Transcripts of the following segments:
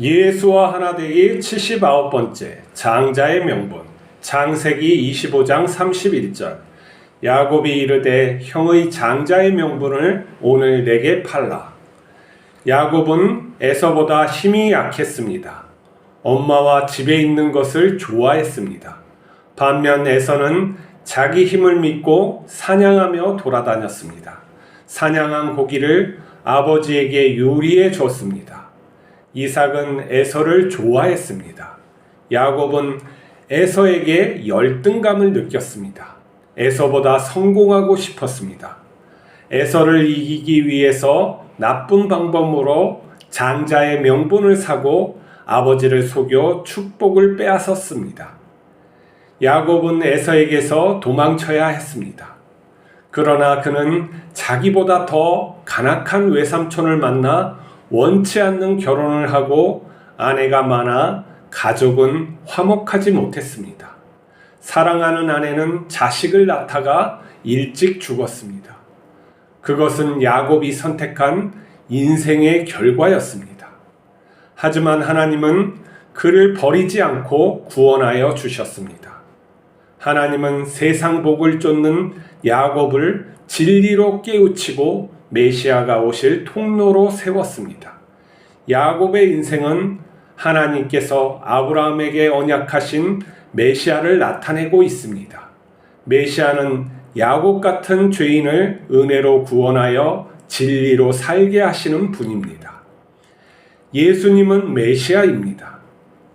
예수와 하나 되기 79번째 장자의 명분 장세기 25장 31절 야곱이 이르되 형의 장자의 명분을 오늘 내게 팔라 야곱은 에서보다 힘이 약했습니다. 엄마와 집에 있는 것을 좋아했습니다. 반면 에서는 자기 힘을 믿고 사냥하며 돌아다녔습니다. 사냥한 고기를 아버지에게 요리해 줬습니다. 이삭은 에서를 좋아했습니다. 야곱은 에서에게 열등감을 느꼈습니다. 에서보다 성공하고 싶었습니다. 에서를 이기기 위해서 나쁜 방법으로 장자의 명분을 사고 아버지를 속여 축복을 빼앗았습니다. 야곱은 에서에게서 도망쳐야 했습니다. 그러나 그는 자기보다 더 간악한 외삼촌을 만나 원치 않는 결혼을 하고 아내가 많아 가족은 화목하지 못했습니다. 사랑하는 아내는 자식을 낳다가 일찍 죽었습니다. 그것은 야곱이 선택한 인생의 결과였습니다. 하지만 하나님은 그를 버리지 않고 구원하여 주셨습니다. 하나님은 세상 복을 쫓는 야곱을 진리로 깨우치고 메시아가 오실 통로로 세웠습니다. 야곱의 인생은 하나님께서 아브라함에게 언약하신 메시아를 나타내고 있습니다. 메시아는 야곱 같은 죄인을 은혜로 구원하여 진리로 살게 하시는 분입니다. 예수님은 메시아입니다.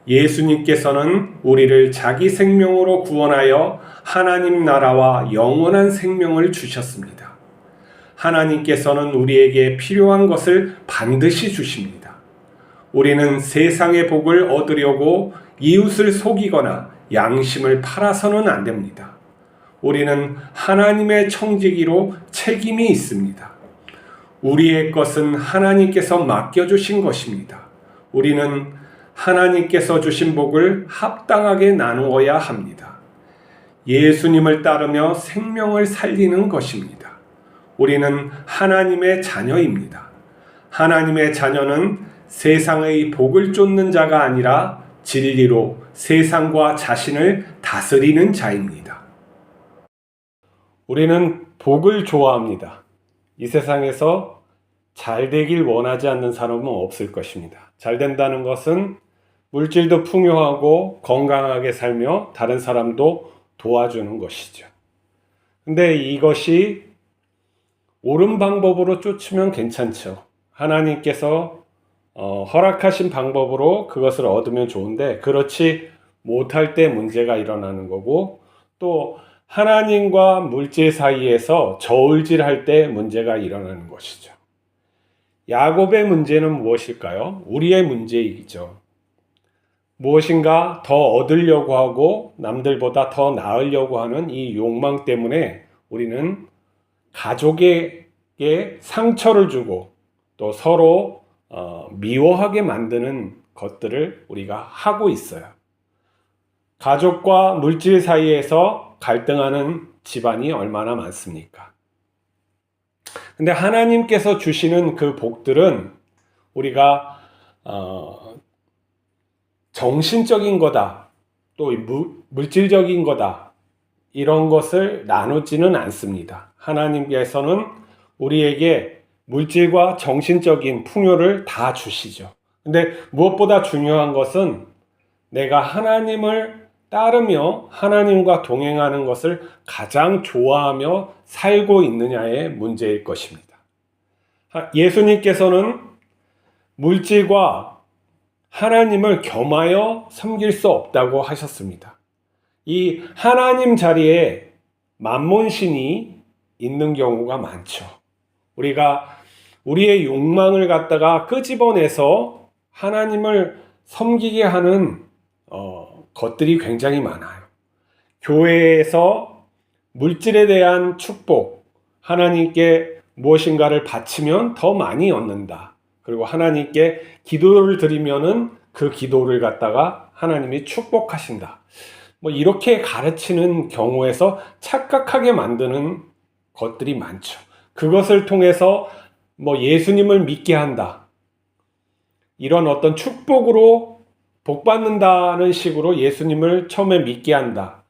예수님께서는 우리를 자기 생명으로 구원하여 하나님 나라와 영원한 생명을 주셨습니다. 하나님께서는 우리에게 필요한 것을 반드시 주십니다. 우리는 세상의 복을 얻으려고 이웃을 속이거나 양심을 팔아서는 안 됩니다. 우리는 하나님의 청지기로 책임이 있습니다. 우리의 것은 하나님께서 맡겨주신 것입니다. 우리는 하나님께서 주신 복을 합당하게 나누어야 합니다. 예수님을 따르며 생명을 살리는 것입니다. 우리는 하나님의 자녀입니다. 하나님의 자녀는 세상의 복을 쫓는 자가 아니라 진리로 세상과 자신을 다스리는 자입니다. 우리는 복을 좋아합니다. 이 세상에서 잘 되길 원하지 않는 사람은 없을 것입니다. 잘 된다는 것은 물질도 풍요하고 건강하게 살며 다른 사람도 도와주는 것이죠. 근데 이것이 옳은 방법으로 쫓으면 괜찮죠. 하나님께서 어, 허락하신 방법으로 그것을 얻으면 좋은데 그렇지 못할 때 문제가 일어나는 거고 또 하나님과 물질 사이에서 저울질할 때 문제가 일어나는 것이죠. 야곱의 문제는 무엇일까요? 우리의 문제이죠. 무엇인가 더 얻으려고 하고 남들보다 더 나으려고 하는 이 욕망 때문에 우리는 가족에게 상처를 주고 또 서로 어, 미워하게 만드는 것들을 우리가 하고 있어요. 가족과 물질 사이에서 갈등하는 집안이 얼마나 많습니까? 근데 하나님께서 주시는 그 복들은 우리가 어, 정신적인 거다, 또 물질적인 거다, 이런 것을 나누지는 않습니다. 하나님께서는 우리에게 물질과 정신적인 풍요를 다 주시죠. 근데 무엇보다 중요한 것은 내가 하나님을 따르며 하나님과 동행하는 것을 가장 좋아하며 살고 있느냐의 문제일 것입니다. 예수님께서는 물질과 하나님을 겸하여 섬길 수 없다고 하셨습니다. 이 하나님 자리에 만몬신이 있는 경우가 많죠. 우리가 우리의 욕망을 갖다가 끄집어내서 하나님을 섬기게 하는 어, 것들이 굉장히 많아요. 교회에서 물질에 대한 축복, 하나님께 무엇인가를 바치면 더 많이 얻는다. 그리고 하나님께 기도를 드리면은 그 기도를 갖다가 하나님이 축복하신다. 뭐 이렇게 가르치는 경우에서 착각하게 만드는 것들이 많죠. 그것을 통해서 뭐 예수님을 믿게 한다. 이런 어떤 축복으로 복 받는다는 식으로 예수님을 처음에 믿게 한다.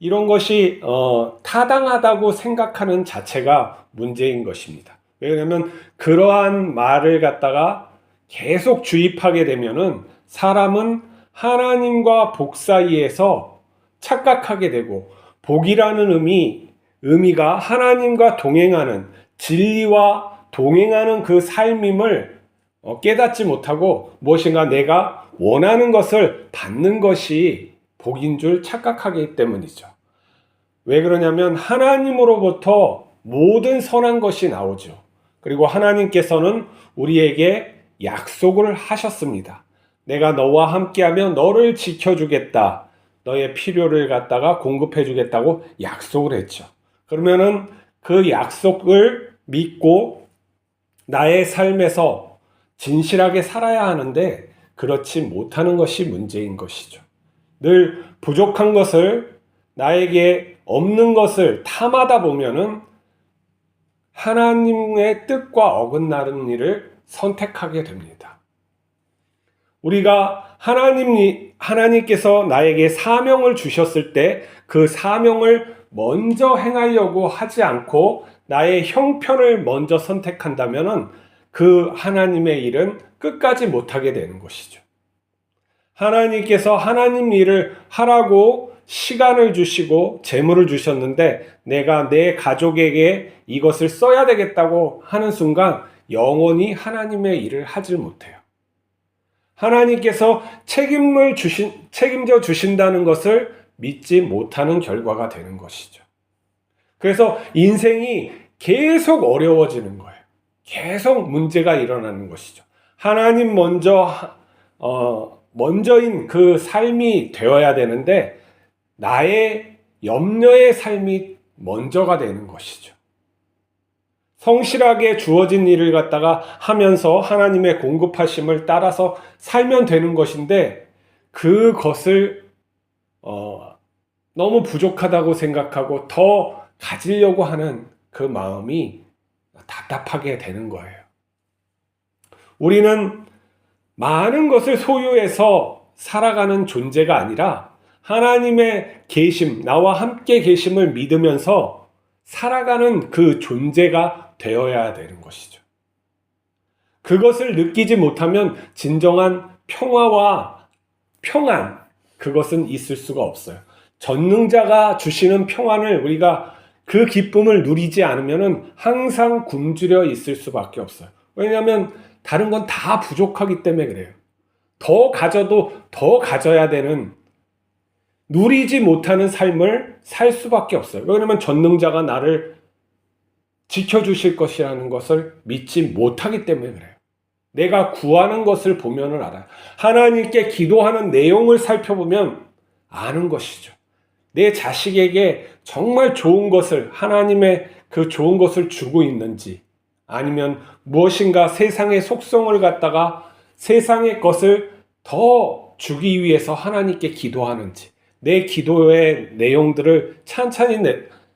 이런 것이 어, 타당하다고 생각하는 자체가 문제인 것입니다. 왜냐하면 그러한 말을 갖다가 계속 주입하게 되면은 사람은 하나님과 복 사이에서 착각하게 되고 복이라는 의미 의미가 하나님과 동행하는 진리와 동행하는 그 삶임을 어, 깨닫지 못하고 무엇인가 내가 원하는 것을 받는 것이 복인 줄 착각하기 때문이죠. 왜 그러냐면 하나님으로부터 모든 선한 것이 나오죠. 그리고 하나님께서는 우리에게 약속을 하셨습니다. 내가 너와 함께하면 너를 지켜주겠다. 너의 필요를 갖다가 공급해 주겠다고 약속을 했죠. 그러면은 그 약속을 믿고 나의 삶에서 진실하게 살아야 하는데 그렇지 못하는 것이 문제인 것이죠. 늘 부족한 것을 나에게 없는 것을 탐하다 보면은 하나님의 뜻과 어긋나는 일을 선택하게 됩니다. 우리가 하나님, 하나님께서 나에게 사명을 주셨을 때 그 사명을 먼저 행하려고 하지 않고 나의 형편을 먼저 선택한다면은 그 하나님의 일은 끝까지 못하게 되는 것이죠. 하나님께서 하나님 일을 하라고 시간을 주시고 재물을 주셨는데 내가 내 가족에게 이것을 써야 되겠다고 하는 순간 영원히 하나님의 일을 하질 못해요. 하나님께서 책임을 주신, 책임져 주신다는 것을 믿지 못하는 결과가 되는 것이죠. 그래서 인생이 계속 어려워지는 거예요. 계속 문제가 일어나는 것이죠. 하나님 먼저, 어, 먼저인 그 삶이 되어야 되는데, 나의 염려의 삶이 먼저가 되는 것이죠. 성실하게 주어진 일을 갖다가 하면서 하나님의 공급하심을 따라서 살면 되는 것인데, 그것을 어, 너무 부족하다고 생각하고 더 가지려고 하는 그 마음이 답답하게 되는 거예요. 우리는 많은 것을 소유해서 살아가는 존재가 아니라 하나님의 계심, 나와 함께 계심을 믿으면서 살아가는 그 존재가 되어야 되는 것이죠. 그것을 느끼지 못하면 진정한 평화와 평안, 그것은 있을 수가 없어요. 전능자가 주시는 평안을 우리가 그 기쁨을 누리지 않으면 항상 굶주려 있을 수밖에 없어요. 왜냐하면 다른 건 다 부족하기 때문에 그래요. 더 가져도 더 가져야 되는 누리지 못하는 삶을 살 수밖에 없어요. 왜냐하면 전능자가 나를 지켜주실 것이라는 것을 믿지 못하기 때문에 그래요. 내가 구하는 것을 보면은 알아요. 하나님께 기도하는 내용을 살펴보면 아는 것이죠. 내 자식에게 정말 좋은 것을 하나님의 그 좋은 것을 주고 있는지 아니면 무엇인가 세상의 속성을 갖다가 세상의 것을 더 주기 위해서 하나님께 기도하는지 내 기도의 내용들을 찬찬히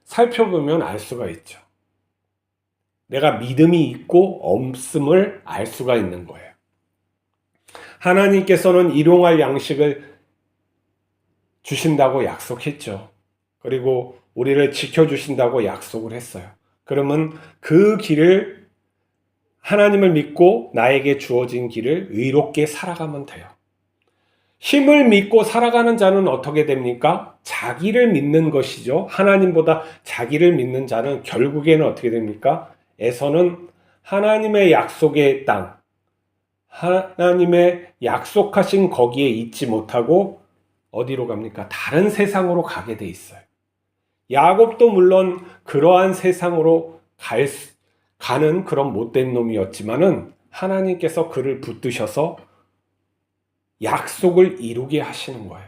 살펴보면 알 수가 있죠. 내가 믿음이 있고 없음을 알 수가 있는 거예요. 하나님께서는 일용할 양식을 주신다고 약속했죠. 그리고 우리를 지켜주신다고 약속을 했어요. 그러면 그 길을 하나님을 믿고 나에게 주어진 길을 의롭게 살아가면 돼요. 힘을 믿고 살아가는 자는 어떻게 됩니까? 자기를 믿는 것이죠. 하나님보다 자기를 믿는 자는 결국에는 어떻게 됩니까? 에서는 하나님의 약속의 땅, 하나님의 약속하신 거기에 있지 못하고 어디로 갑니까? 다른 세상으로 가게 돼 있어요. 야곱도 물론 그러한 세상으로 갈, 가는 그런 못된 놈이었지만은 하나님께서 그를 붙드셔서 약속을 이루게 하시는 거예요.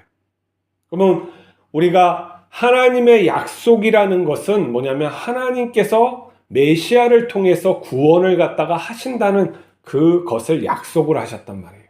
그러면 우리가 하나님의 약속이라는 것은 뭐냐면 하나님께서 메시아를 통해서 구원을 갖다가 하신다는 그것을 약속을 하셨단 말이에요.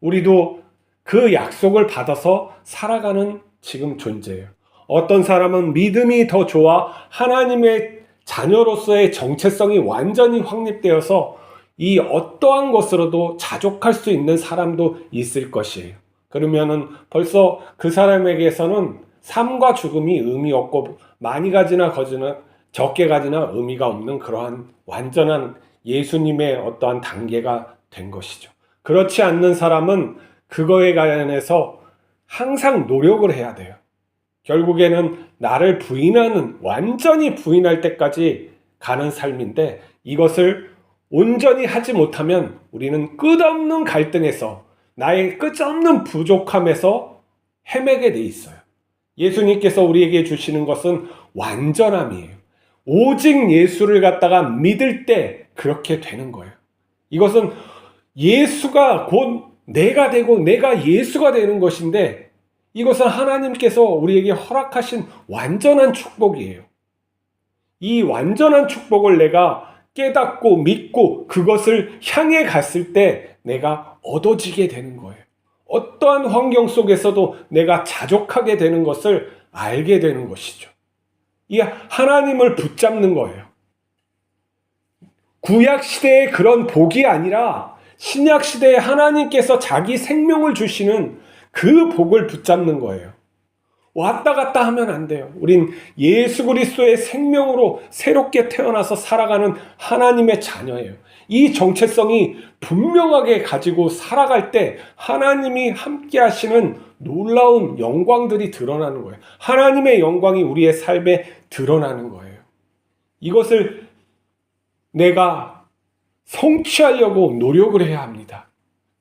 우리도 그 약속을 받아서 살아가는 지금 존재예요. 어떤 사람은 믿음이 더 좋아 하나님의 자녀로서의 정체성이 완전히 확립되어서 이 어떠한 것으로도 자족할 수 있는 사람도 있을 것이에요. 그러면은 벌써 그 사람에게서는 삶과 죽음이 의미 없고 많이 가지나 거지나 적게 가지나 의미가 없는 그러한 완전한 예수님의 어떠한 단계가 된 것이죠. 그렇지 않는 사람은 그거에 관련해서 항상 노력을 해야 돼요. 결국에는 나를 부인하는, 완전히 부인할 때까지 가는 삶인데 이것을 온전히 하지 못하면 우리는 끝없는 갈등에서 나의 끝없는 부족함에서 헤매게 돼 있어요. 예수님께서 우리에게 주시는 것은 완전함이에요. 오직 예수를 갖다가 믿을 때 그렇게 되는 거예요. 이것은 예수가 곧 내가 되고 내가 예수가 되는 것인데 이것은 하나님께서 우리에게 허락하신 완전한 축복이에요. 이 완전한 축복을 내가 깨닫고 믿고 그것을 향해 갔을 때 내가 얻어지게 되는 거예요. 어떠한 환경 속에서도 내가 자족하게 되는 것을 알게 되는 것이죠. 이 하나님을 붙잡는 거예요. 구약 시대의 그런 복이 아니라 신약 시대에 하나님께서 자기 생명을 주시는 그 복을 붙잡는 거예요. 왔다 갔다 하면 안 돼요. 우린 예수 그리스도의 생명으로 새롭게 태어나서 살아가는 하나님의 자녀예요. 이 정체성이 분명하게 가지고 살아갈 때 하나님이 함께 하시는 놀라운 영광들이 드러나는 거예요. 하나님의 영광이 우리의 삶에 드러나는 거예요. 이것을 내가 성취하려고 노력을 해야 합니다.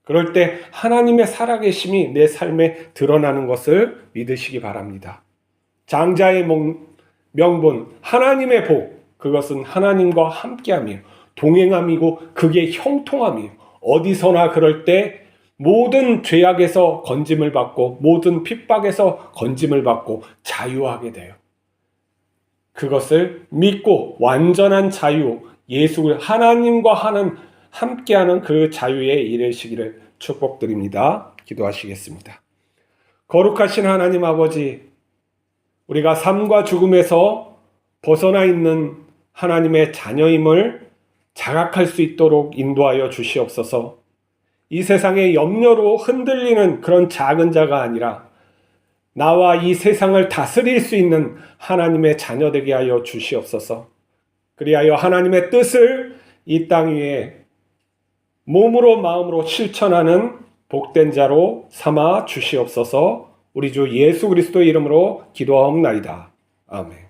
그럴 때 하나님의 살아계심이 내 삶에 드러나는 것을 믿으시기 바랍니다. 장자의 명분, 하나님의 복, 그것은 하나님과 함께함이에요. 동행함이고 그게 형통함이에요. 어디서나 그럴 때 모든 죄악에서 건짐을 받고 모든 핍박에서 건짐을 받고 자유하게 돼요. 그것을 믿고 완전한 자유, 예수 하나님과 하는 함께하는 그 자유에 이르시기를 축복드립니다. 기도하시겠습니다. 거룩하신 하나님 아버지, 우리가 삶과 죽음에서 벗어나 있는 하나님의 자녀임을 자각할 수 있도록 인도하여 주시옵소서. 이 세상의 염려로 흔들리는 그런 작은 자가 아니라 나와 이 세상을 다스릴 수 있는 하나님의 자녀 되게 하여 주시옵소서. 그리하여 하나님의 뜻을 이 땅 위에 몸으로 마음으로 실천하는 복된 자로 삼아 주시옵소서. 우리 주 예수 그리스도 이름으로 기도하옵나이다. 아멘.